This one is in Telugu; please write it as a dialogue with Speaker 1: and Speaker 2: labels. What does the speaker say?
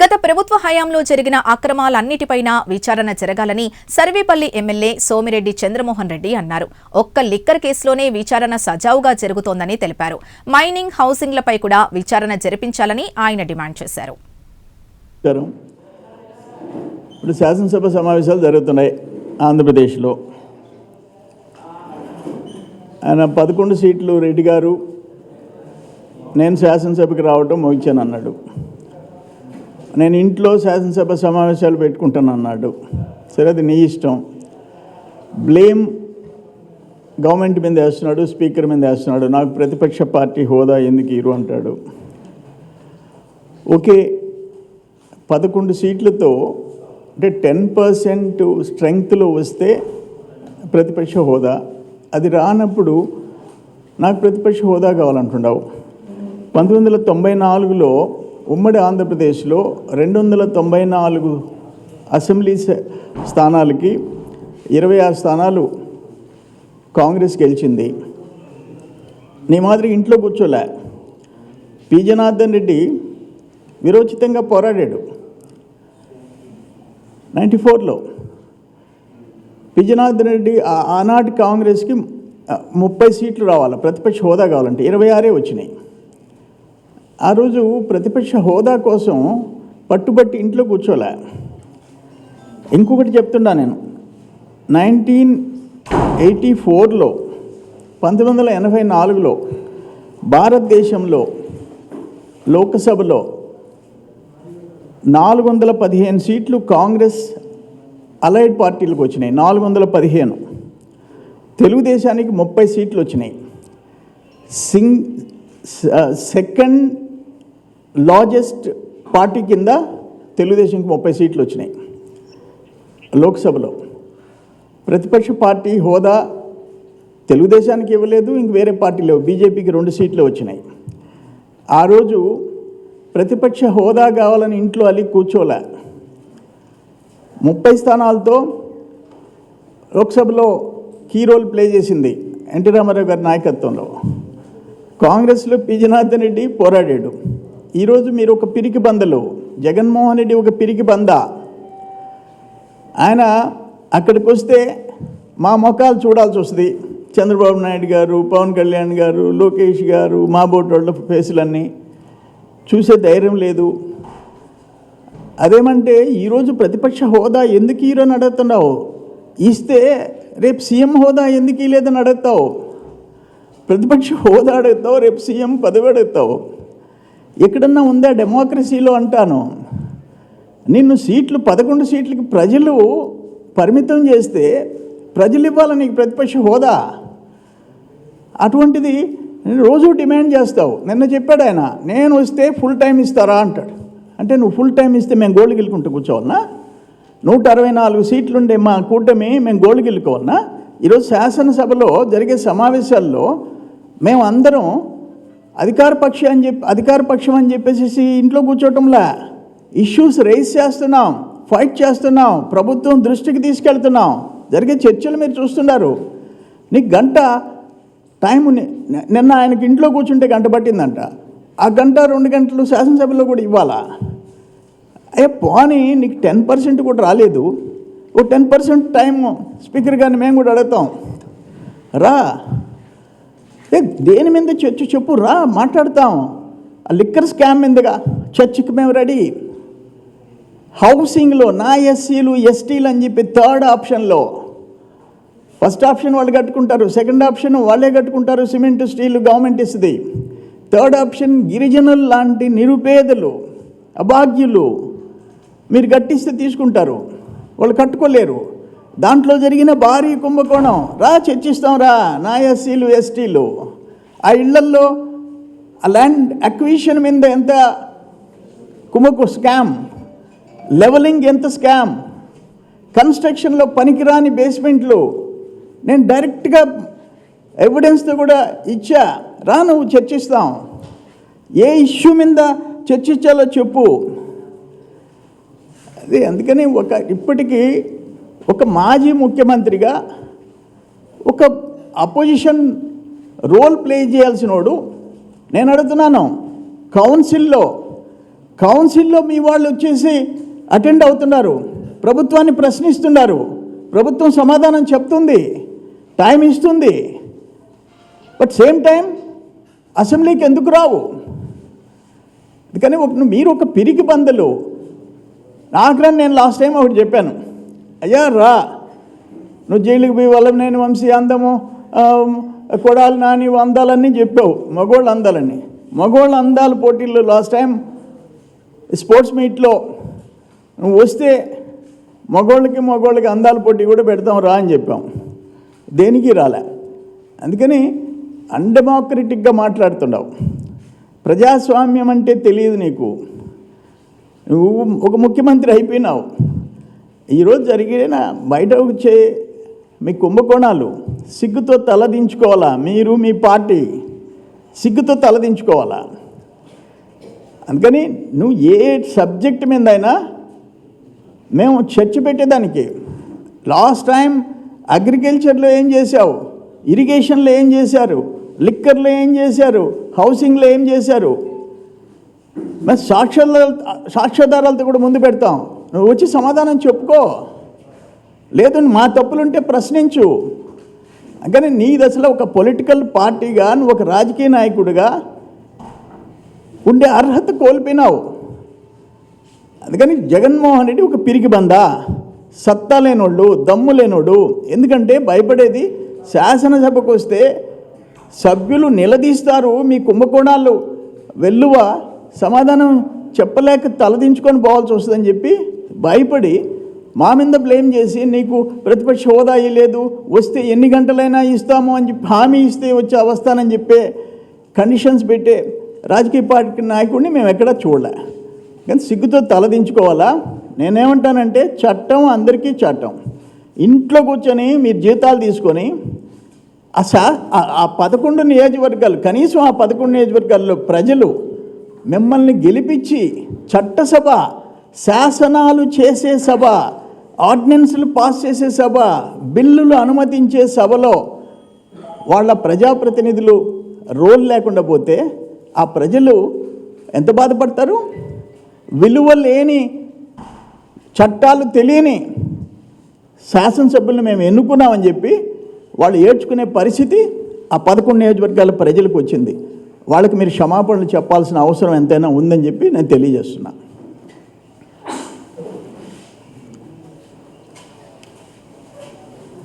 Speaker 1: గత ప్రభుత్వ హయాంలో జరిగిన అక్రమాలన్నిటిపైనా విచారణ జరగాలని సర్వేపల్లి ఎమ్మెల్యే సోమిరెడ్డి చంద్రమోహన్ రెడ్డి అన్నారు. ఒక్క లిక్కర్ కేసులోనే విచారణ సజావుగా జరుగుతోందని తెలిపారు. మైనింగ్ హౌసింగ్లపై కూడా విచారణ జరిపించాలని ఆయన డిమాండ్ చేశారు.
Speaker 2: ఇప్పుడు శాసనసభ సమావేశాలు జరుగుతున్నాయి ఆంధ్రప్రదేశ్లో. ఆయన పదకొండు సీట్లు రెడ్డి గారు నేను శాసనసభకి రావటం ముగించాను అన్నాడు నేను ఇంట్లో శాసనసభ సమావేశాలు పెట్టుకుంటాను అన్నాడు. సరే అది నీ ఇష్టం. బ్లేమ్ గవర్నమెంట్ మీద వేస్తున్నాడు స్పీకర్ మీద వేస్తున్నాడు. నాకు ప్రతిపక్ష పార్టీ హోదా ఎందుకు ఇరు అంటాడు. ఓకే పదకొండు సీట్లతో అంటే టెన్ పర్సెంట్ స్ట్రెంగ్త్లో వస్తే ప్రతిపక్ష హోదా. అది రానప్పుడు నాకు ప్రతిపక్ష హోదా కావాలంటున్నావు పంతొమ్మిది వందల తొంభై నాలుగులో ఉమ్మడి ఆంధ్రప్రదేశ్లో రెండు వందల తొంభై నాలుగు అసెంబ్లీ స్థానాలకి ఇరవై ఆరు స్థానాలు కాంగ్రెస్ గెలిచింది. నీ మాదిరి ఇంట్లో కూర్చోలే. పి. జనార్దన్ రెడ్డి విరోచితంగా పోరాడాడు. నైంటీ ఫోర్లో పి. జనార్దన్ రెడ్డి ఆ- ఆనాటి కాంగ్రెస్కి ముప్పై సీట్లు రావాలి ప్రతిపక్ష హోదా కావాలంటే ఇరవై ఆరే వచ్చినాయి. ఆ రోజు ప్రతిపక్ష హోదా కోసం పట్టుబట్టి ఇంట్లో కూర్చోలే. ఇంకొకటి చెప్తున్నా నేను. నైన్టీన్ ఎయిటీ ఫోర్లో పంతొమ్మిది వందల ఎనభై నాలుగులో భారతదేశంలో లోక్సభలో నాలుగు వందల పదిహేను సీట్లు కాంగ్రెస్ అలైడ్ పార్టీలకు వచ్చినాయి. నాలుగు వందల పదిహేను. తెలుగుదేశానికి ముప్పై సీట్లు వచ్చినాయి. సింగ్ సెకండ్ లార్జెస్ట్ పార్టీ కింద తెలుగుదేశంకి ముప్పై సీట్లు వచ్చినాయి. లోక్సభలో. ప్రతిపక్ష పార్టీ హోదా తెలుగుదేశానికి ఇవ్వలేదు ఇంక వేరే పార్టీలో బీజేపీకి రెండు సీట్లు వచ్చినాయి. ఆ రోజు ప్రతిపక్ష హోదా కావాలని ఇంట్లో అలి కూర్చోలే. ముప్పై స్థానాలతో లోక్సభలో కీ రోల్ ప్లే చేసింది ఎన్టీ రామారావు గారి నాయకత్వంలో. కాంగ్రెస్లో పి. రెడ్డి పోరాడాడు. ఈరోజు మీరు ఒక పిరికి బందలు జగన్మోహన్ రెడ్డి ఒక పిరికి బంద. ఆయన అక్కడికి వస్తే మా ముఖాలు చూడాల్సి వస్తుంది. చంద్రబాబు నాయుడు గారు పవన్ కళ్యాణ్ గారు లోకేష్ గారు మా బోటోళ్ళ ఫేసులన్నీ చూసే ధైర్యం లేదు. అదేమంటే ఈరోజు ప్రతిపక్ష హోదా ఎందుకు ఈరోని అడుగుతున్నావు ఇస్తే రేపు సీఎం హోదా ఎందుకు లేదని అడుగుతావు ప్రతిపక్ష హోదా అడుగుతావు రేపు సీఎం పదవి అడుగుతావు. ఎక్కడన్నా ఉందా డెమోక్రసీలో అంటాను? నిన్ను సీట్లు పదకొండు సీట్లకి ప్రజలు పరిమితం చేస్తే ప్రజలు ఇవ్వాలి నీకు ప్రతిపక్ష హోదా? అటువంటిది రోజు డిమాండ్ చేస్తావు. నిన్న చెప్పాడు ఆయన నేను వస్తే ఫుల్ టైం ఇస్తారా అంటాడు. అంటే నువ్వు ఫుల్ టైం ఇస్తే మేము గోల్డ్ గెలుకుంటూ కూర్చోవాలనా? నూట అరవై నాలుగు సీట్లుండే మా కూటమి మేము గోల్డ్ గెలుకోవాలనా ఈరోజు శాసనసభలో జరిగే సమావేశాల్లో మేము అందరం అధికారపక్షం అని చెప్పి అధికార పక్షం అని చెప్పేసి ఇంట్లో కూర్చోవటంలా. ఇష్యూస్ రేస్ చేస్తున్నాం ఫైట్ చేస్తున్నాం ప్రభుత్వం దృష్టికి తీసుకెళ్తున్నాం. జరిగే చర్చలు మీరు చూస్తున్నారు. నీకు గంట టైం నిన్న ఆయనకి ఇంట్లో కూర్చుంటే గంట పట్టిందంట. ఆ గంట రెండు గంటలు శాసనసభలో కూడా ఇవ్వాలా? అయ్యా పోనీ నీకు టెన్ పర్సెంట్ కూడా రాలేదు. ఓ టెన్ పర్సెంట్ టైం స్పీకర్ గారిని మేము కూడా అడుగుతాం. రా. దేని మీద చర్చ చెప్పు రా మాట్లాడతాం. ఆ లిక్కర్ స్కామ్ మీదగా చర్చకి మేము రెడీ. హౌసింగ్లో నా ఎస్సీలు ఎస్టీలు అని చెప్పి థర్డ్ ఆప్షన్లో. ఫస్ట్ ఆప్షన్ వాళ్ళు కట్టుకుంటారు సెకండ్ ఆప్షన్ వాళ్ళే కట్టుకుంటారు సిమెంట్ స్టీల్ గవర్నమెంట్ ఇస్తుంది. థర్డ్ ఆప్షన్ గిరిజనులు లాంటి నిరుపేదలు అభాగ్యులు మీరు కట్టిస్తే తీసుకుంటారు. వాళ్ళు కట్టుకోలేరు. దాంట్లో జరిగిన భారీ కుంభకోణం. రా చర్చిస్తాం రా నా ఎస్సీలు ఎస్టీలు. ఆ ఇళ్ళల్లో ఆ ల్యాండ్ అక్విజిషన్ మీద ఎంత కుంభకు స్కామ్? లెవలింగ్ ఎంత స్కామ్? కన్స్ట్రక్షన్లో పనికిరాని బేస్మెంట్లు. నేను డైరెక్ట్గా ఎవిడెన్స్తో కూడా ఇచ్చా. రా నువ్వు చర్చిస్తాం. ఏ ఇష్యూ మీద చర్చించాలో చెప్పు. అదే అందుకని ఒక ఇప్పటికీ ఒక మాజీ ముఖ్యమంత్రిగా ఒక అపోజిషన్ రోల్ ప్లే చేయాల్సినోడు నేను అడుగుతున్నాను కౌన్సిల్లో కౌన్సిల్లో మీ వాళ్ళు వచ్చేసి అటెండ్ అవుతున్నారు ప్రభుత్వాన్ని ప్రశ్నిస్తున్నారు ప్రభుత్వం సమాధానం చెప్తుంది టైం ఇస్తుంది బట్ సేమ్ టైం అసెంబ్లీకి ఎందుకు రావు? అందుకని ఒక మీరు ఒక పిరికి బందలు నాకు నేను లాస్ట్ టైం ఒకటి చెప్పాను. అయ్యా రా నువ్వు జైలుకి పోయి వల్ల నేను వంశీ అందము కొడాలి నాని అందాలన్నీ చెప్పావు మగోళ్ళ అందాలని. మగోళ్ళ అందాల పోటీల్లో లాస్ట్ టైం స్పోర్ట్స్ మీట్లో నువ్వు వస్తే మగోళ్ళకి మగోళ్ళకి అందాల పోటీ కూడా పెడతాం రా అని చెప్పాం. దేనికి రాలే? అందుకని అన్డెమోక్రటిక్గా మాట్లాడుతున్నావు. ప్రజాస్వామ్యం అంటే తెలియదు నీకు. నువ్వు ఒక ముఖ్యమంత్రి అయిపోయినావు. ఈరోజు జరిగిన బయట వచ్చే మీ కుంభకోణాలు సిగ్గుతో తలదించుకోవాలా? మీరు మీ పార్టీ సిగ్గుతో తలదించుకోవాలా? అందుకని నువ్వు ఏ సబ్జెక్ట్ మీదైనా మేము చర్చ పెట్టేదానికి. లాస్ట్ టైం అగ్రికల్చర్లో ఏం చేశావు? ఇరిగేషన్లో ఏం చేశారు? లిక్కర్లో ఏం చేశారు? హౌసింగ్లో ఏం చేశారు? మరి సాక్ష్యాల సాక్ష్యాధారాలతో కూడా ముందు పెడతాం. నువ్వు వచ్చి సమాధానం చెప్పుకో. లేదు మా తప్పులుంటే ప్రశ్నించు. కానీ నీ దశలో ఒక పొలిటికల్ పార్టీగా నువ్వు ఒక రాజకీయ నాయకుడిగా ఉండే అర్హత కోల్పోయినావు. అందుకని జగన్మోహన్ రెడ్డి ఒక పిరికి బందా సత్తా లేనోళ్ళు దమ్ము లేనోడు. ఎందుకంటే భయపడేది శాసనసభకు వస్తే సభ్యులు నిలదీస్తారు మీ కుంభకోణాలు. వెల్లువ సమాధానం చెప్పలేక తలదించుకొని పోవాల్సి వస్తుందని చెప్పి భయపడి మా మీద బ్లేమ్ చేసి నీకు ప్రతిపక్ష హోదా లేదు వస్తే ఎన్ని గంటలైనా ఇస్తాము అని చెప్పి హామీ ఇస్తే వచ్చే అవస్థానని చెప్పే కండిషన్స్ పెట్టే రాజకీయ పార్టీ నాయకుడిని మేము ఎక్కడా చూడలే. కానీ సిగ్గుతో తలదించుకోవాలా నేనేమంటానంటే చట్టం అందరికీ చట్టం. ఇంట్లో కూర్చొని మీరు జీతాలు తీసుకొని ఆ ఆ- ఆ పదకొండు నియోజకవర్గాలు కనీసం ఆ పదకొండు నియోజకవర్గాల్లో ప్రజలు మిమ్మల్ని గెలిపించి చట్టసభ శాసనాలు చేసే సభ ఆర్డినెన్స్లు పాస్ చేసే సభ బిల్లులు అనుమతించే సభలో వాళ్ళ ప్రజాప్రతినిధులు రోల్ లేకుండా పోతే ఆ ప్రజలు ఎంత బాధపడతారు? విలువ లేని చట్టాలు తెలియని శాసనసభ్యులను మేము ఎన్నుకున్నామని చెప్పి వాళ్ళు ఏడ్చుకునే పరిస్థితి ఆ పదకొండు నియోజకవర్గాల ప్రజలకు వచ్చింది. వాళ్ళకి మీరు క్షమాపణలు చెప్పాల్సిన అవసరం ఎంతైనా ఉందని చెప్పి నేను తెలియజేస్తున్నాను